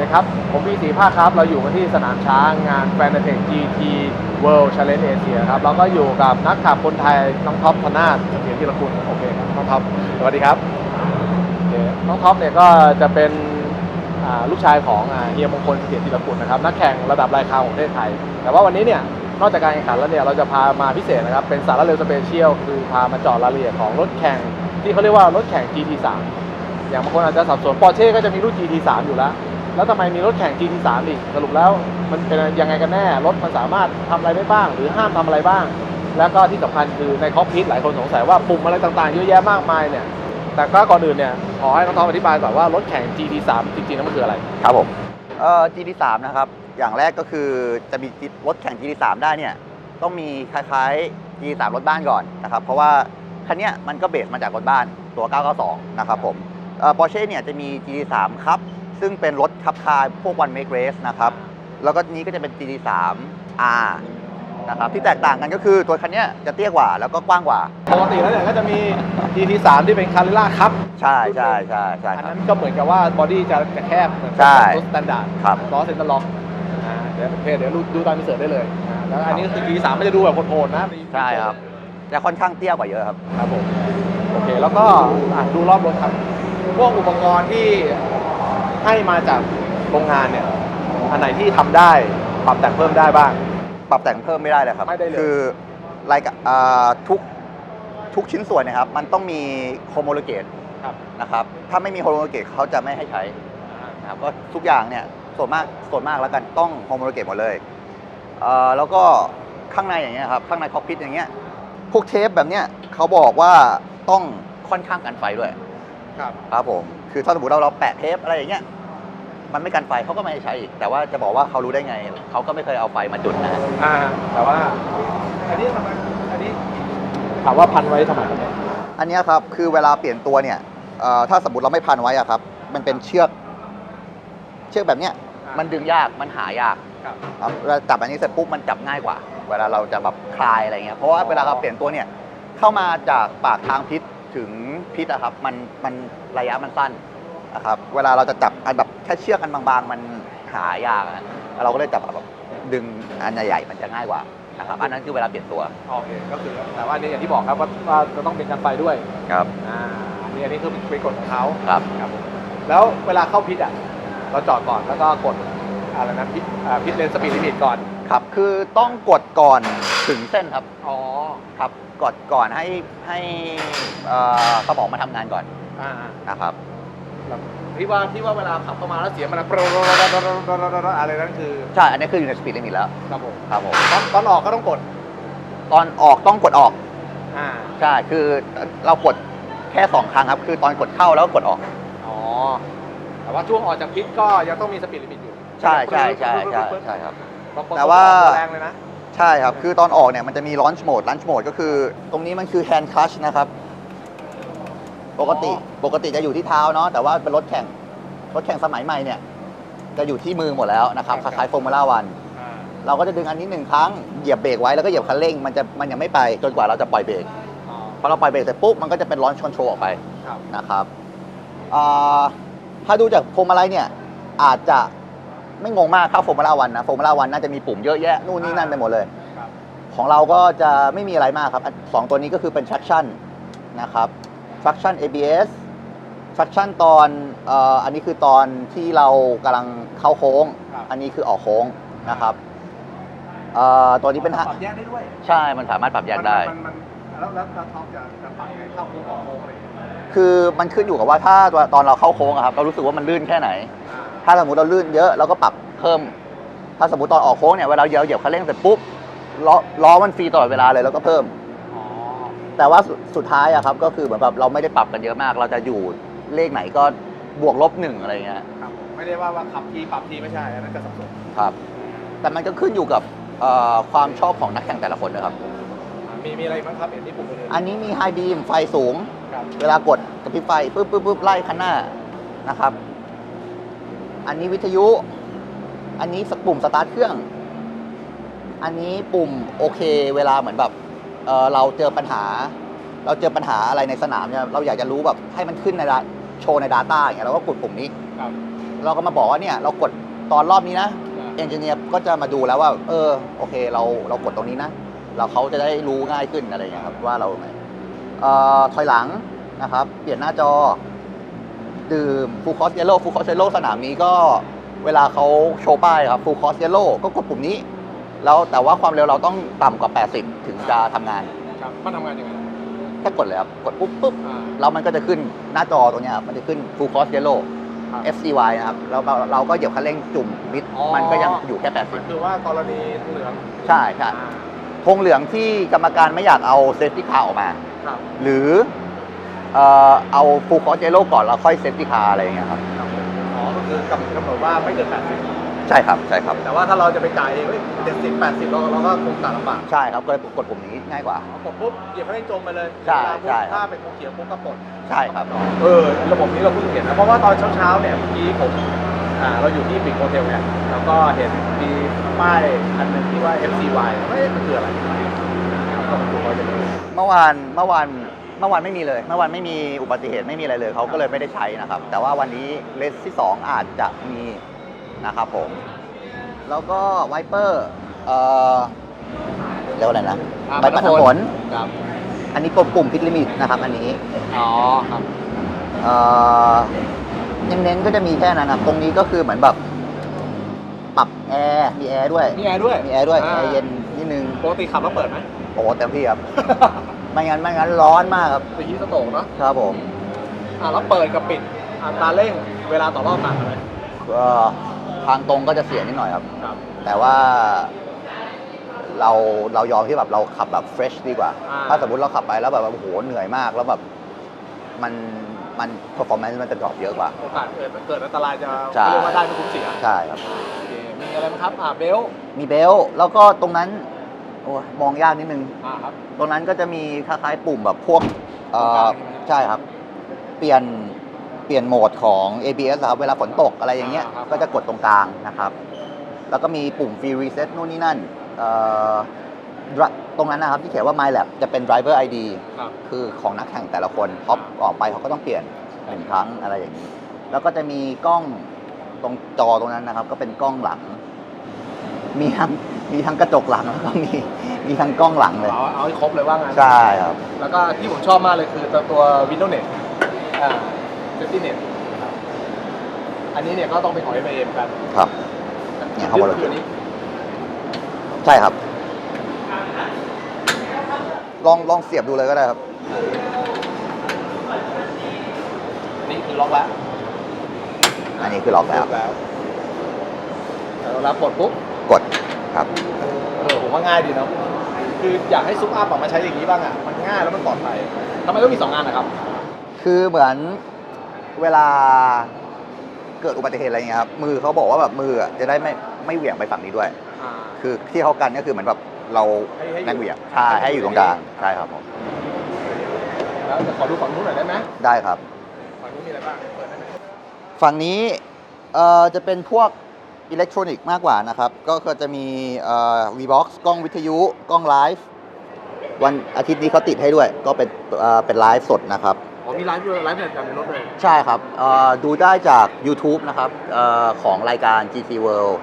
นะครับ ผมพีสีภาคครับ เราอยู่กันที่สนามช้างงาน f a n a t e c GT World Challenge Asia ครับ เราก็อยู่กับนักขับคนไทย น้องท็อปธนาเสถียรธีรกุลโอเคครับ น้องท็อป สวัสดีครับโอเคน้องท็อปเนี่ยก็จะเป็นลูกชายของเฮียมงคลเสถียรธีรกุลนะครับ นักแข่งระดับรายคาวของประเทศไทย แต่ว่าวันนี้เนี่ยนอกจากการแข่งขันแล้วเนี่ยเราจะพามาพิเศษนะครับ เป็นสาระเร็วสเปเชียลคือพามาจาะรายละเอียดของรถแข่งที่เขาเรียกว่ารถแข่ง GT3 อย่างบางคนอาจจะสับสนปอร์เช่ก็จะมีรุ่น GT3 อยู่แล้ว แล้วทำไมมีรถแข่ง GT3 อีกสรุปแล้วมันเป็นยังไงกันแน่ รถมันสามารถทำอะไรได้บ้าง หรือห้ามทำอะไรบ้าง แล้วก็ที่สำคัญคือในคอกพิทหลายคนสงสัยว่าปุ่มอะไรต่างๆเยอะแยะมากมายเนี่ยแต่ก็ก่อนอื่นเนี่ยขอให้น้องทอมอธิบายก่อนว่ารถแข่ง GT3 จริงๆแล้วมันคืออะไรครับผมเอ่อ GT3 นะครับอย่างแรกก็คือจะมีรถแข่ง GT3 ได้เนี่ยต้องมีคล้ายๆ GT3 รถบ้านก่อนนะครับเพราะว่าคันนี้มันก็เบสมาจากรถบ้านตัว 992 นะครับผมเอ่อ Porsche เนี่ยจะมี GT3 ครับ ซึ่งเป็นรถขับคายพวก one make race นะครับ แล้วก็นี้ก็จะเป็น GT3 R นะครับที่แตกต่างกันก็คือตัวคันเนี้ยจะเตี้ยกว่าแล้วก็กว้างกว่า ปกติแล้วเนี่ยก็จะมี GT3 ที่เป็นคาริล่าครับ ใช่ใช่ใช่ใช่อันครับ นั้นก็เหมือนกับว่าบอดี้จะจะแคบเหมือนใช่รถสแตนดาร์ดครับล้อเซ็นเตอร์ล็อกอ่าเดี๋ยวเพจเดี๋ยวดูดูตามมิเสิร์ตได้เลยอ่าแล้วอันนี้คือ GT3 ไม่จะดูแบบโหดๆนะใช่ครับจะค่อนข้างเตี้ยกว่าเยอะครับ ครับผมโอเคแล้วก็อะดูรอบรถครับพวกอุปกรณ์ที่ ให้มาจากโรงงานเนี่ย อันไหนที่ทำได้ปรับแต่งเพิ่มได้บ้าง ปรับแต่งเพิ่มไม่ได้เลยครับ ไม่ได้เลย คือรายการอ่าทุกทุกชิ้นส่วนเนะครับ มันต้องมีโฮโมโลเกตครับนะครับ ถ้าไม่มีโฮโมโลเกตเขาจะไม่ให้ใช้นะครับก็ทุกอย่างเนี่ยส่วนมากส่วนมากแล้วกันต้องโฮโมโลเกตหมดเลยเอ่อแล้วก็ข้างในอย่างเงี้ยครับข้างในคอกพิทอย่างเงี้ยพวกเทปแบบเนี้ยเขาบอกว่าต้องค่อนข้างกันไฟด้วยครับ ครับผมคือถ้าสมมติเราเราแปะเทปอะไรอย่างเงี้ย มันไม่กันไฟเขาก็ไม่ให้ใช้อีกแต่ว่าจะบอกว่าเขารู้ได้ไงเขาก็ไม่เคยเอาไฟมาจุดนะอ่า แต่ว่า อันนี้ทำไมอันนี้ถามว่าพันไว้ทำไมครับเนี่ยอันเนี้ยครับคือเวลาเปลี่ยนตัวเนี่ยเอ่อถ้าสมมติเราไม่พันไว้อะครับ มันเป็นเชือก เชือกแบบเนี้ยมันดึงยากมันหายากครับ ครับเวลาจับอันนี้เสร็จปุ๊บมันจับง่ายกว่า เวลาเราจะแบบคลายอะไรเงี้ยเพราะว่าเวลาเราเปลี่ยนตัวเนี่ยเข้ามาจากปากทางพิษถึงพิษอะครับ มันมันระยะมันสั้นนะครับ เวลาเราจะจับ อันแบบแค่เชือกอันบางๆ มันหายากอะเราก็เลยจับแบบดึงอันใหญ่ๆมันจะง่ายกว่านะครับอันนั้นคือเวลาเปลี่ยนตัวโอเคก็คือแต่ว่าอันนี้อย่างที่บอกครับว่าว่าจะต้องเป็นกันไฟด้วยครับ อ่าอันนี้อันนี้คือเป็นกฎของเขาครับ ครับผมแล้วเวลาเข้าพิษอะเราจอดก่อนแล้วก็กดอะไรนะพิษอ่าพิษเลนสปีดลิมิตก่อนครับคือต้องกดก่อนถึงเส้นครับอ๋อครับกดก่อนให้ให้เอ่อสมองมาทำงานก่อนอ่านะครับ แล้ว ที่ว่าที่ว่าเวลาขับเข้ามาแล้วเสียงมันโปรอะไรนั่นคือใช่ อันนี้คืออยู่ในสปีดลิมิตแล้วครับผมครับผมตอนตอนออกก็ต้องกด ตอนออกต้องกดออกอ่าใช่คือเรากดแค่สองครั้งครับ คือตอนกดเข้าแล้วก็กดออกอ๋อแต่ว่าช่วงออกจากพิษก็ยังต้องมีสปีดลิมิตอยู่ ใช่ใช่ใช่ใช่ใช่ครับบงคนแต่ว่าก็แรงเลยนะใช่ครับ คือตอนออกเนี่ยมันจะมี launch mode launch mode ก็คือ ตรงนี้มันคือ hand clutch นะครับ ปกติปกติจะอยู่ที่เท้าเนาะแต่ว่าเป็นรถแข่งรถแข่งสมัยใหม่เนี่ยจะอยู่ที่มือหมดแล้วนะครับคครับล้ายๆฟอร์มูล่าวันอ่าเราก็จะดึงอันนี้หนึ่งครั้งเหยียบเบรกไว้แล้วก็เหยียบคันเร่งมันจะมันยังไม่ไปจนกว่าเราจะปล่อยเบรกอ๋อพอเราปล่อยเบรกเสร็จปุ๊บมันก็จะเป็น launch control ออกไปครับนะครับอ่าถ้าดูจากพวงมาลัยเนี่ยอาจจะไม่งงมากเข้าฟอร์มูล่าวันนะฟอร์มูล่าวันน่าจะมีปุ่มเยอะแยะนู่นนี่นั่นไปหมดเลยครับของเราก็จะไม่มีอะไรมากครับอันสองตัวนี้ก็คือเป็น traction นะครับ traction ABS traction ตอนเอ่ออันนี้คือตอนที่เรากำลังเข้าโค้ง ครับ อันนี้คือออกโค้งนะครับเอ่อตัวนี้เป็นปรับแยกได้ด้วยใช่มันสามารถปรับแยกได้ มันมันมันแล้วแล้วแล้วท็อปจะจะปรับไงเข้าโค้งออกโค้งอะไรอย่างเงี้ยคือมันขึ้นอยู่กับว่าถ้าตัวตอนเราเข้าโค้งอะครับเรารู้สึกว่ามันลื่นแค่ไหน อ่าถ้าสมมติเราลื่นเยอะเราก็ปรับเพิ่ม ถ้าสมมติตอนออกโค้งเนี่ยเวลาเหยียบเหยียบคันเร่งเสร็จปุ๊บล้อล้อมันฟรีตลอดเวลาเลยแล้วก็เพิ่มอ๋อ แต่ว่าสุดสุดท้ายอะครับก็คือเหมือนแบบเราไม่ได้ปรับกันเยอะมาก เราจะอยู่เลขไหนก็บวกลบหนึ่งอะไรเงี้ยครับผมไม่ได้ว่าว่าขับทีปรับทีไม่ใช่อันนั้นจะสับสนครับ แต่มันก็ขึ้นอยู่กับเอ่อความชอบของนักแข่งแต่ละคนนะครับ อ่ามีมีอะไรบ้างครับเห็นที่ปุ่มอื่นอันนี้มีไฮบีมไฟสูง ครับเวลากดกระพริบไฟปุ๊บปุ๊บปุ๊บไล่คันหน้านะครับ อันนี้วิทยุ อันนี้สปุ่มสตาร์ทเครื่อง อันนี้ปุ่มโอเค เวลาเหมือนแบบ เอ่อเราเจอปัญหา เราเจอปัญหาอะไรในสนามเนี่ยเราอยากจะรู้แบบให้มันขึ้นในดาโชว์ใน Data อย่างเงี้ยเราก็กดปุ่มนี้ ครับเราก็มาบอกว่าเนี่ยเรากดตอนรอบนี้นะเอนจิเนียร์ก็จะมาดูแล้วว่า เออโอเคเราเรากดตรงนี้นะ เราเขาจะได้รู้ง่ายขึ้นอะไรอย่างเงี้ยครับว่าเราไงเอ่อถอยหลังนะครับ เปลี่ยนหน้าจอ ดื่มฟูคอสเยลโล่ฟูคอสเยลโล่สนามนี้ก็เวลาเขาโชว์ป้ายครับฟูคอสเยลโล่ก็กดปุ่มนี้ แล้วแต่ว่าความเร็วเราต้องต่ำกว่า 80 ถึงจะทำงาน ครับมันทำงานยังไงแค่กดเลยครับ กดปุ๊บปุ๊บอ่า แล้วมันก็จะขึ้นหน้าจอตรงเนี้ยครับมันจะขึ้น full course yellow ครับ FCY นะครับแล้วเราเราก็เหยียบคันเร่งจุ่มมิดอ๋อ มันก็ยังอยู่แค่ มันคือว่ากรณีเหลือง80 ใช่ใช่ธงเหลืองที่กรรมการไม่อยากเอา safety car ออกมา ครับหรือเอ่อเอา full course yellow ก่อนแล้วค่อย safety car อะไรอย่างเงี้ยครับ ครับผมอ๋อก็คือกำกำหนดว่าไม่เกิน80 ใช่ครับใช่ครับแต่ว่าถ้าเราจะไปจ่ายเองเจ็ดสิบแปดสิบเราเราก็คงตัดลำบากใช่ครับก็เลยกดปุ่มนี้ง่ายกว่า กดปุ๊บเหยียบคันเร่งจมไปเลยใช่ใช่ ถ้าเป็นคงเขียวปุ๊บก็ปลดใช่ครับ เออระบบนี้เราเพิ่งเห็นนะเพราะว่าตอนเช้าๆเนี่ยเมื่อกี้ผมอ่าเราอยู่ที่ปิดโฮเทลเนี่ยแล้วก็เห็นมีป้ายอันหนึงที่ว่า FCY เอ้ยมันคืออะไรต้องดูว่าจะรู้เมื่อวานเมื่อวานเมื่อวานไม่มีเลย เมื่อวานไม่มีอุบัติเหตุไม่มีอะไรเลยเขาก็เลยไม่ได้ใช้นะครับ แต่ว่าวันนี้เลสที่ 2 อาจจะมี นะครับผม แล้วก็ไวเปอร์เอ่อเรียกว่าอะไรนะใบปัดน้ำฝนครับอันนี้ปุ่มปุ่มพิทลิมิตนะครับ อันนี้อ๋อครับ เอ่อเน้นๆก็จะมีแค่นั้นครับตรงนี้ก็คือเหมือนแบบปรับแอร์มีแอร์ด้วย มีแอร์ด้วยมีแอร์ด้วยอ่าแอร์เย็นนิดนึงปกติขับแล้วเปิดไหม โอ้โหเต็มที่ครับ ไม่งั้นไม่งั้นร้อนมากครับตีฮีทสโตกเนาะครับผมอ่าแล้วเปิดกับปิดอัตราเร่งเวลาต่อรอบต่างกันไหมก็ ทางตรงก็จะเสียนิดหน่อยครับ ครับ แต่ว่าเราเรายอมที่แบบเราขับแบบเฟรชดีกว่า อ่า ถ้าสมมติเราขับไปแล้วแบบว่าโอ้โหเหนื่อยมากแล้วแบบมันมัน performance มันจะดรอปเยอะกว่า โอกาสเกิดเกิดอันตรายจะใช่ เรียกว่าได้ไม่คุ้มเสียใช่ครับ โอเคมีอะไรไหมครับอ่าเบลต์มีเบลต์แล้วก็ตรงนั้นโอ้ยมองยากนิดนึง อ่าครับ ตรงนั้นก็จะมีคล้ายๆปุ่มแบบพวกเอ่ตรงกอลางใช่ไหม ใช่ครับ เปลี่ยน เปลี่ยนโหมดของ ABS อะครับเวลาฝนตกอะไรอย่างเงี้ยอ่าครับก็จะกดตรงกลางนะครับ แล้วก็มีปุ่ม Free Reset นู่นนี่นั่นเอ่อ dri- ตรงนั้นนะครับที่เขียนว่า My Lab จะเป็น Driver ID ครับ คือของนักแข่งแต่ละคนท็อปออกไปเขาก็ต้องเปลี่ยนหนึ่งครั้งอะไรอย่างนี้ แล้วก็จะมีกล้องตรงจอตรงนั้นนะครับ ก็เป็นกล้องหลัง มีทั้งมีทั้งกระจกหลังแล้วก็มีมีทั้งกล้องหลังเลย เอาเอาให้ครบเลยว่างั้น ใช่ครับ แล้วก็ที่ผมชอบมากเลยคือตัวตัว Windows Net อ่า Safety Net ครับอันนี้เนี่ยก็ต้องเป็นของ FIA เหมือนกันครับเนี่ยเขาบอกเราคืออันนี้ ใช่ครับ ลองลองเสียบดูเลยก็ได้ครับอันนี้คือล็อกแล้วอันนี้คือล็อกแล้วแล้วแต่เราปลดปุ๊บกดครับเออผมว่าง่ายดีเนาะคืออยากให้ซุปอัพออกมาใช้อย่างนี้บ้างอะมันง่ายแล้วมันปลอดภัยทำไมต้องมีสองงานนะครับ คือเหมือน เวลาเกิดอุบัติเหตุอะไรเงี้ยครับมือเขาบอกว่าแบบมืออะจะได้ไม่ไม่เหวี่ยงไปฝั่งนี้ด้วย อ่า คือที่เขากันก็คือเหมือนแบบเราให้ให้อยู่ แรงเหวี่ยงใช่ให้อยู่ตรงกลางใช่ครับผมแล้วจะขอดูฝั่งนู้นหน่อยได้ไหมได้ครับ ฝั่งนู้นมีอะไรบ้างเปิดได้ไหมฝั่งนี้เอ่อจะเป็นพวกอิเล็กทรอนิกส์มากกว่านะครับ ก็คือจะมีเอ่อ V-Box กล้องวิทยุ กล้องไลฟ์วันอาทิตย์นี้เขาติดให้ด้วย ก็เป็นเอ่อเป็นไลฟ์สดนะครับ อ๋อมีไลฟ์ด้วยไลฟ์แบบในรถเลยใช่ใช่ครับเอ่อดูได้จาก YouTube นะครับเออของรายการ GT World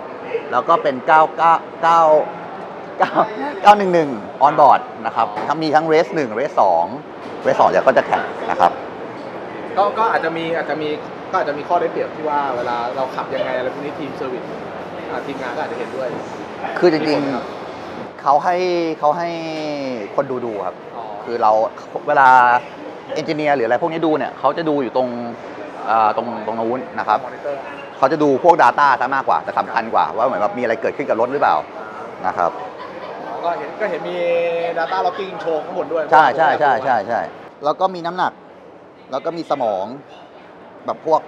แล้วก็เป็น9 9 9 9 911 on board นะครับทั้งมีทั้ง race 1 race 2 race 2เดี๋ยวก็จะแข่งนะครับ ก็ก็อาจจะมีอาจจะมีก็อาจจะมีข้อได้เปรียบที่ว่าเวลาเราขับยังไงอะไรพวกนี้ทีมเซอร์วิสอ่าทีมงานก็อาจจะเห็นด้วย คือจริงมีผลครับๆเขาให้เขาให้คนดูดูครับ อ๋อ คือเราเวลา เอนจิเนียร์หรืออะไรพวกนี้ดูเนี่ยเขาจะดูอยู่ตรงเอ่อตรงตรงนู้นนะครับมอนิเตอร์เขาจะดูพวก Data ซะมากกว่าจะสำคัญกว่า ว่าเหมือนแบบมีอะไรเกิดขึ้นกับรถหรือเปล่านะครับก็เห็นก็เห็นมี Data Logging โชว์ข้างบนด้วยใช่ใช่ใช่ใช่ใช่แล้วก็มีน้ำหนัก แล้วก็มีสมองแบบพวก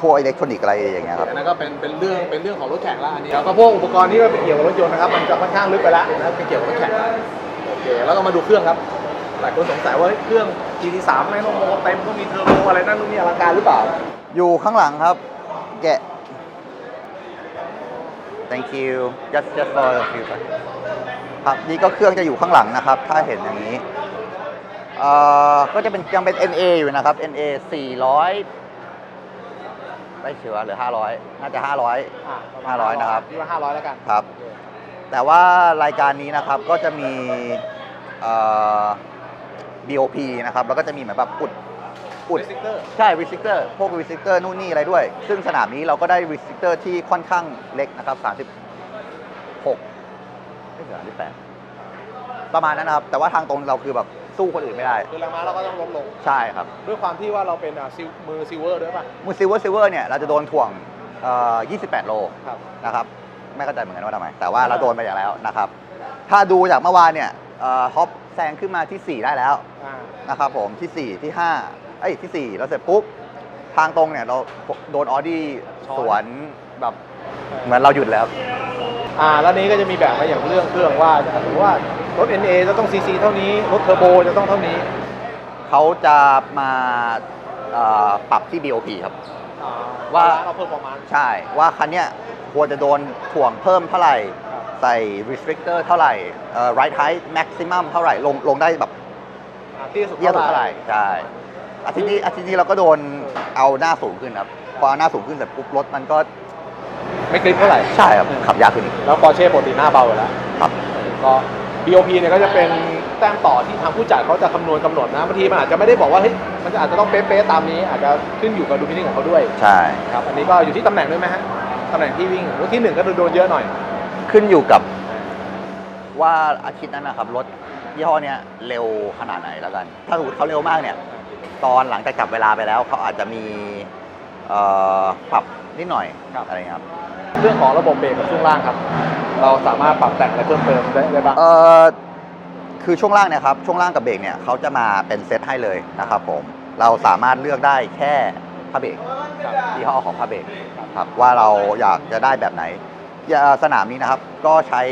พวกอิเล็กทรอนิกส์อะไรอย่างเงี้ยครับอันนั้นก็เป็นเป็นเรื่องเป็นเรื่องของรถแข่งแล้วอันนี้แล้วก็พวกอุปกรณ์ที่เป็นเกี่ยวกับรถยนต์นะครับมันจะค่อนข้างลึกไปแล้วนะครับเป็นเกี่ยวกับรถแข่งแล้วโอเคแล้วก็มาดูเครื่องครับ หลายคนสงสัยว่าเฮ้ยเครื่อง GT3 ไม่ต้องโมเต็มต้องมีเทอร์โบอะไรนั่นนู่นนี่อลังการหรือเปล่า อยู่ข้างหลังครับ แกะ thank you just just for a few ครับนี่ก็เครื่องจะอยู่ข้างหลังนะครับ ถ้าเห็นอย่างนี้เอ่อก็จะเป็นยังเป็น NA อยู่นะครับ NA 400ไม่เชื่อเหลือ 500 น่าจะ 500 อะปมาณ500นะครับ พี่ว่าห้าร้อยแล้วกันครับโอเคแต่ว่ารายการนี้นะครับก็จะมีเอ่อ BOP นะครับแล้วก็จะมีเหมือนแบบอุดอุด Restrictor ใช่ restrictor พวก restrictor นู่นนี่อะไรด้วย ซึ่งสนามนี้เราก็ได้ restrictor ที่ค่อนข้างเล็กนะครับ 36ไม่ถึง38ประมาณนั้นนะครับ แต่ว่าทางตรงเราคือแบบสู้คนอื่นไม่ได้ คือแรงม้าเราก็ต้องลดลง ใช่ครับ ด้วยความที่ว่าเราเป็นอะซิลมือซิลเวอร์ด้วยป่ะ มูซิลเวอร์ซิลเวอร์เนี่ยเราจะโดนถ่วงเอ่อ28 โลครับ นะครับ ไม่เข้าใจเหมือนกันว่าทำไม แต่ว่าเราโดนไปอย่างแล้วนะครับ ถ้าดูจากเมื่อวานเนี่ยเอ่อฮอป แซงขึ้นมาที่ 4 ได้แล้วอ่านะครับผมที่ 4 ที่5เอ้ยที่ 4 แล้วเสร็จปุ๊บ ทางตรงเนี่ยเราโดนออดี้สวนแบบเหมือนเราหยุดแล้ว อ่าแล้วนี้ก็จะมีแบบมาอย่างเรื่องเครื่องว่าสมมติว่ารถ NA จะต้อง CC เท่านี้ รถเทอร์โบจะต้องเท่านี้เขาจะมาเอ่อปรับที่ BOP ครับ อ่ว่า เราเพิ่มประมาณ ใช่ว่าคันเนี้ยควรจะโดนถ่วงเพิ่มเท่าไหร่ครับ ใส่ restrictor เท่าไหร่เอ่อ right height maximum เท่าไหร่ลงลงได้แบบอ่าที่สุดเยี่ยมสุดเท่าไหร่ใช่อาทิตย์นี้อาทิตย์นี้เราก็โดนเอาหน้าสูงขึ้นครับพอเอาหน้าสูงขึ้นเสร็จปุ๊บรถมันก็ไม่กริปเท่าไหร่ ใช่ครับ ขับยากขึ้น แล้วปอร์เช่ปกติหน้าเบาอยู่แล้วครับก็ BOP เนี่ยก็จะเป็นแต้มต่อที่ทางผู้จัดเขาจะคำนวณกำหนดนะบางทีมันอาจจะไม่ได้บอกว่าเฮ้ยมันจะอาจจะต้องเป๊ะๆตามนี้ อาจจะขึ้นอยู่กับดูพินิจของเขาด้วยใช่ครับอันนี้ก็อยู่ที่ตำแหน่งด้วยไหมฮะตำแหน่งที่วิ่งรถที่หนึ่งก็โดนเยอะหน่อย ขึ้นอยู่กับว่าอาทิตย์นั้นนะครับรถยี่ห้อเนี้ยเร็วขนาดไหนแล้วกัน ถ้าสมมติเขาเร็วมากเนี่ย ตอนหลังจากจับเวลาไปแล้วเขาอาจจะมีเอ่อปรับนิดหน่อยครับ อะไรเงี้ยครับเรื่องของระบบเบรกกับช่วงล่างครับ เราสามารถปรับแต่งอะไรเพิ่มเติมได้ได้บ้าง เอ่อคือช่วงล่างเนี่ยครับช่วงล่างกับเบรกเนี่ยเขาจะมาเป็นเซตให้เลยนะครับผมเราสามารถเลือกได้แค่ผ้าเบรกครับ ยี่ห้อของผ้าเบรกครับว่าเราอยากจะได้แบบไหนอย่า สนามนี้นะครับ ก็ใช้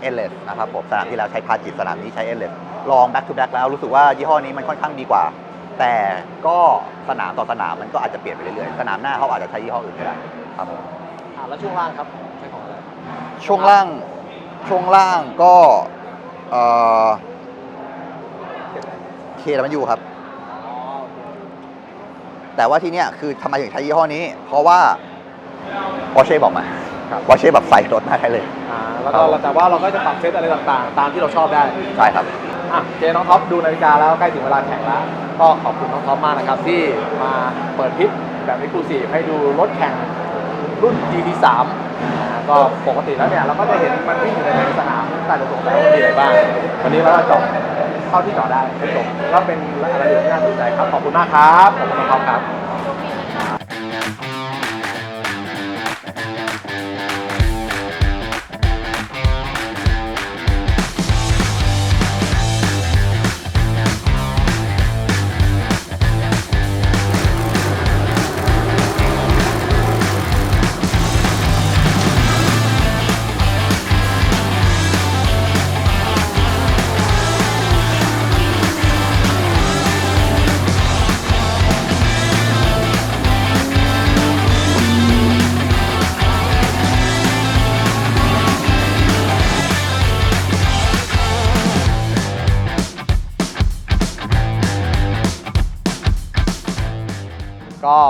เอเลสนะครับผมสนามที่แล้วใช้พาจิตสนามนี้ใช้เอเลสลอง back to back แล้วรู้สึกว่ายี่ห้อนี้มันค่อนข้างดีกว่า แต่ก็สนามต่อสนามมันก็อาจจะเปลี่ยนไปเรื่อยๆ สนามหน้าเขาอาจจะใช้ยี่ห้ออื่นก็ได้ครับผมอ่าแล้วช่วงล่างครับใช้ของอะไรช่วงล่างช่วงล่างก็เอ่อเคมันอยู่ครับอ๋อแต่ว่าที่เนี้ยคือทำไมถึงใช้ยี่ห้อนี้ เพราะว่าปอร์เช่บอกมา ครับปอร์เช่แบบใส่รถมาให้เลย อ่าแล้วก็แต่ว่าเราก็จะปรับเซตอะไรต่างๆ ตามที่เราชอบได้ใช่ครับ อะเจน้องท็อปดูนาฬิกาแล้วใกล้ถึงเวลาแข่งแล้ว ก็ขอบคุณน้องท็อปมากนะครับ ที่มาเปิดคลิปแบบนี้ครูสีให้ดูรถแข่งรุ่น GT3 อ่าก็ปกติแล้วเนี่ยเราก็จะเห็นมันวิ่งอยู่ในสนามแต่จะสงสัยว่ามีอะไรบ้าง วันนี้เราก็เจาะเข้าที่เจาะได้ให้จบก็เป็นอะไรที่น่าสนใจครับขอบคุณมากครับขอบคุณน้องท็อปครับ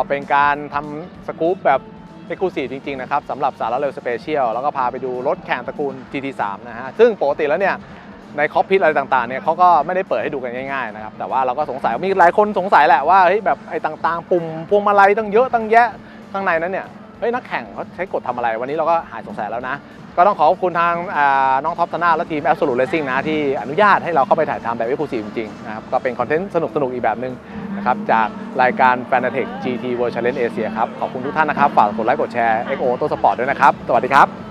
เป็นการทำสกู๊ปแบบเอกลูซีจริง ๆ นะครับสำหรับสาระเร็วสเปเชียลแล้วก็พาไปดูรถแข่งตระกูล GT3 นะฮะ ซึ่งปกติแล้วเนี่ย ในคอปพิทอะไรต่างๆเนี่ยเขาก็ไม่ได้เปิดให้ดูกันง่ายๆนะครับ แต่ว่าเราก็สงสัยมีหลายคนสงสัยแหละว่าเฮ้ยแบบไอ้ต่างๆ ปุ่มพวงมาลัยตั้งเยอะตั้งแยะข้างในนั้นเนี่ยเฮ้ยนักแข่งเขาใช้กดทำอะไร วันนี้เราก็หายสงสัยแล้วนะ ก็ต้องขอบคุณทางน้องท็อปธนาและทีม Absolute Racing นะที่อนุญาตให้เราเข้าไปถ่ายทำแบบวีคูซี่จริงๆนะครับก็เป็นคอนเทนต์สนุกๆ อีกแบบหนึ่งนะครับจากรายการ Fanatec GT World Challenge Asia ครับ ขอบคุณทุกท่านนะครับ ฝากกดไลค์กดแชร์ XO ตัวสปอร์ตด้วยนะครับ สวัสดีครับ